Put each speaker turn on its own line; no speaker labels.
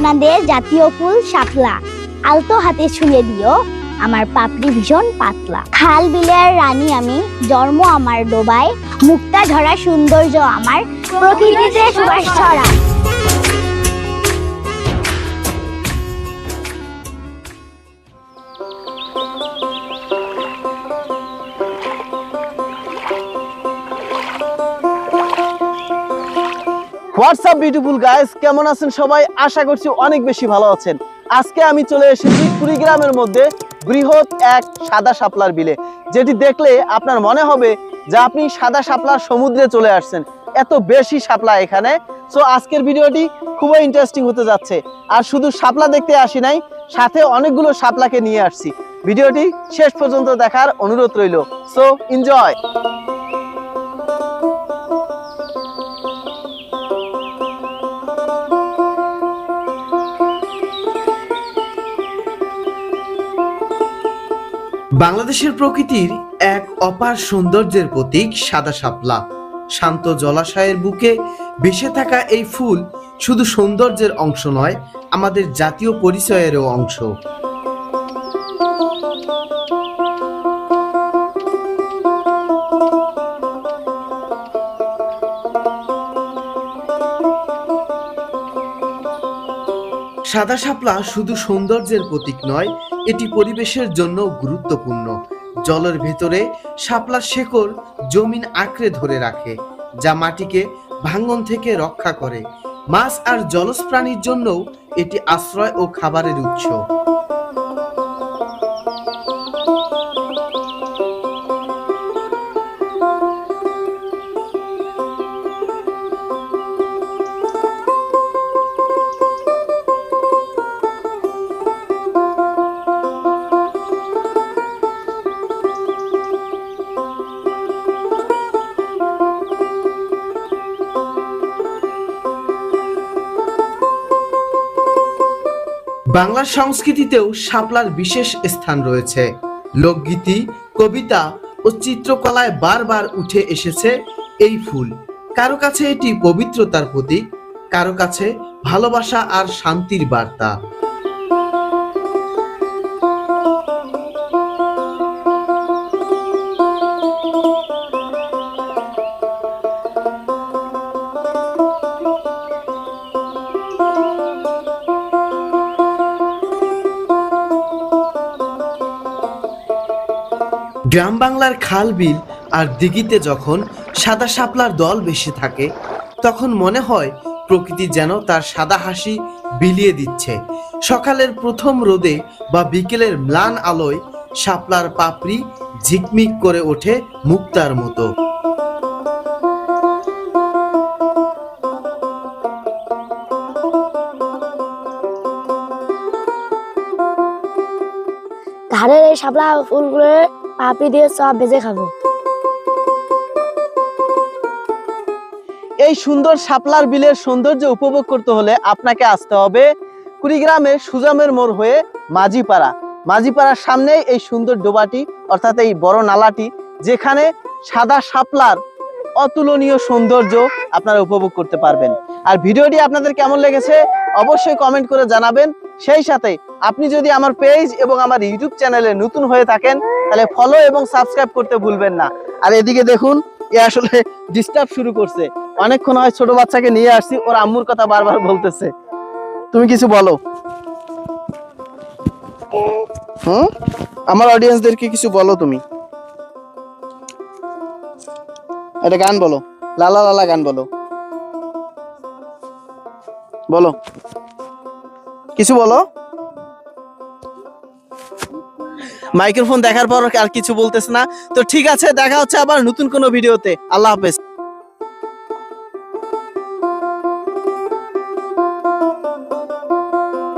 আপনাদের জাতীয় ফুল শাপলা। আলতো হাতে ছুঁয়ে দিও, আমার পাপড়ি ভীষণ পাতলা। খাল বিলের রানী আমি, জন্ম আমার ডোবায়, মুক্তা ঝরা সৌন্দর্য আমার, প্রকৃতিতে সুবাস ছড়া
হোয়াটসঅ্যাপ বিউটিফুল গাইস কেমন আছেন সবাই? আশা করছি অনেক বেশি ভালো আছেন। আজকে আমি চলে এসেছি কুড়িগ্রামের মধ্যে বৃহৎ এক সাদা বিলে, যেটি দেখলে আপনার মনে হবে যে আপনি সাদা শাপলার সমুদ্রে চলে আসছেন। এত বেশি শাপলা এখানে। সো আজকের ভিডিওটি খুবই ইন্টারেস্টিং হতে যাচ্ছে। আর শুধু শাপলা দেখতে আসি নাই, সাথে অনেকগুলো শাপলাকে নিয়ে আসছি। ভিডিওটি শেষ পর্যন্ত দেখার অনুরোধ রইল। সো এনজয়
বাংলাদেশের প্রকৃতির এক অপার সৌন্দর্যের প্রতীক সাদা শাপলা। শান্ত জলাশয়ের বুকে ভেসে থাকা এই ফুল শুধু সৌন্দর্যের অংশ নয়, আমাদের জাতীয় পরিচয়েরও অংশ। সাদা শাপলা শুধু সৌন্দর্যের প্রতীক নয়, এটি পরিবেশের জন্য গুরুত্বপূর্ণ। জলের ভেতরে শাপলার শেকড় জমিন আঁকড়ে ধরে রাখে, যা মাটিকে ভাঙ্গন থেকে রক্ষা করে। মাছ আর জলজ প্রাণীর জন্যও এটি আশ্রয় ও খাবারের উৎস। বাংলার সংস্কৃতিতেও শাপলার বিশেষ স্থান রয়েছে। লোকগীতি, কবিতা ও চিত্রকলায় বারবার উঠে এসেছে এই ফুল। কারও কাছে এটি পবিত্রতার প্রতীক, কারও কাছে ভালোবাসা আর শান্তির বার্তা। গ্রাম বাংলার খাল, বিল আর দিঘিতে যখন সাদা শাপলার দল বেশি থাকে, তখন মনে হয় প্রকৃতি যেন তার সাদা হাসি বিলিয়ে দিচ্ছে। সকালের প্রথম রোদে বা বিকেলের ম্লান আলোয় শাপলার পাপড়ি ঝিকমিক করে ওঠে মুক্তার মতো।
ধারের এই শাপলা ফুলগুলো পাপড়ি দিয়ে সব ভেজে খাব।
এই সুন্দর শাপলার বিলের সৌন্দর্য উপভোগ করতে হলে আপনাকে আসতে হবে কুড়িগ্রামের সুজামের মোড় হয়ে মাঝিপাড়া। মাঝিপাড়ার সামনেই এই সুন্দর ডোবাটি, অর্থাৎ এই বড় নালাটি, যেখানে সাদা শাপলার অতুলনীয় সৌন্দর্য আপনারা উপভোগ করতে পারবেন। আর ভিডিওটি আপনাদের কেমন লেগেছে অবশ্যই কমেন্ট করে জানাবেন। সেই সাথে আপনি যদি আমার পেজ এবং আমার ইউটিউব চ্যানেলে নতুন হয়ে থাকেন, তাহলে ফলো এবং সাবস্ক্রাইব করতে ভুলবেন না। আর এদিকে দেখুন, এ আসলে ডিস্টার্ব শুরু করছে। অনেকক্ষণ হয় ছোট বাচ্চাকে নিয়ে আসছি, ওর আম্মুর কথা বারবার বলতেছে। তুমি কিছু বলো। হুম? আমার অডিয়েন্সদেরকে কিছু বলো তুমি। একটা গান বলো। লালা লালা গান বলো। বলো। কিছু বলো। মাইক্রোফোন দেখার পর আর কিছু বলতেছে না। তো ঠিক আছে, দেখা হচ্ছে আবার নতুন কোনো ভিডিওতে। আল্লাহ হাফেজ।